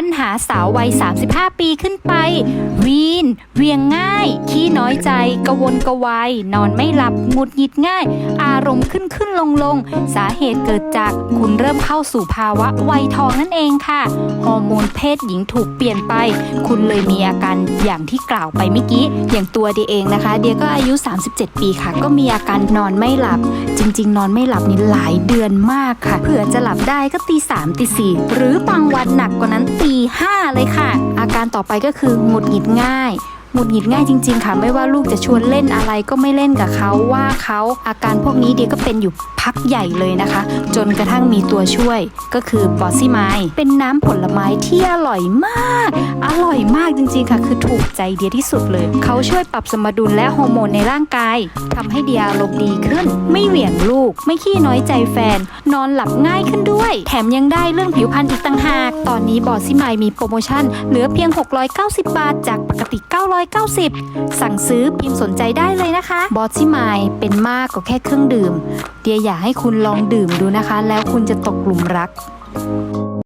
ปัญหาสาววัย 35 ปีขึ้นไป วีน เวียงง่าย ขี้น้อยใจกวนกวายนอนไม่หลับหงุดหงิดง่าย อารมณ์ขึ้นขึ้นลงลงสาเหตุเกิดจากคุณเริ่มเข้าสู่ภาวะวัยทองนั่นเองค่ะ ฮอร์โมนเพศหญิงถูกเปลี่ยนไป คุณเลยมีอาการอย่างที่กล่าวไปเมื่อกี้ อย่างตัวเดียเองนะคะ เดียก็อายุ 37 ปีค่ะ ก็มีอาการนอนไม่หลับ จริง ๆ นอนไม่หลับนี่หลายเดือนมากค่ะ เผื่อจะหลับได้ก็ตีสามตีสี่หรือบางวันหนักกว่านั้นตี ห้าเลยค่ะ อาการต่อไปก็คือหงุดหงิดง่าย หงุดหงิดง่ายจริง ๆ ค่ะ ไม่ว่าลูกจะชวนเล่นอะไรก็ไม่เล่นกับเขาว่าเขาอาการพวกนี้เดียก็เป็นอยู่พักใหญ่เลยนะคะ จนกระทั่งมีตัวช่วยก็คือบอสซี่ไมเป็นน้ำผลไม้ที่อร่อยมาก อร่อยมากจริงๆค่ะ คือถูกใจเดียที่สุดเลย เขาช่วยปรับสมดุลและฮอร์โมนในร่างกายทำให้เดียอารมณ์ดีขึ้น ไม่เหวี่ยงลูก ไม่ขี้น้อยใจแฟน นอนหลับง่ายขึ้นด้วย แถมยังได้เรื่องผิวพรรณอีกต่างหาก ตอนนี้บอสซี่ไมมีโปรโมชั่นเหลือเพียง 690 บาทจากปกติ990 สั่งซื้อพิมพ์สนใจได้เลยนะคะบอสซี่ไมเป็นมากกว่าแค่เครื่องดื่ม เดียอยากให้คุณลองดื่มดูนะคะ แล้วคุณจะตกหลุมรัก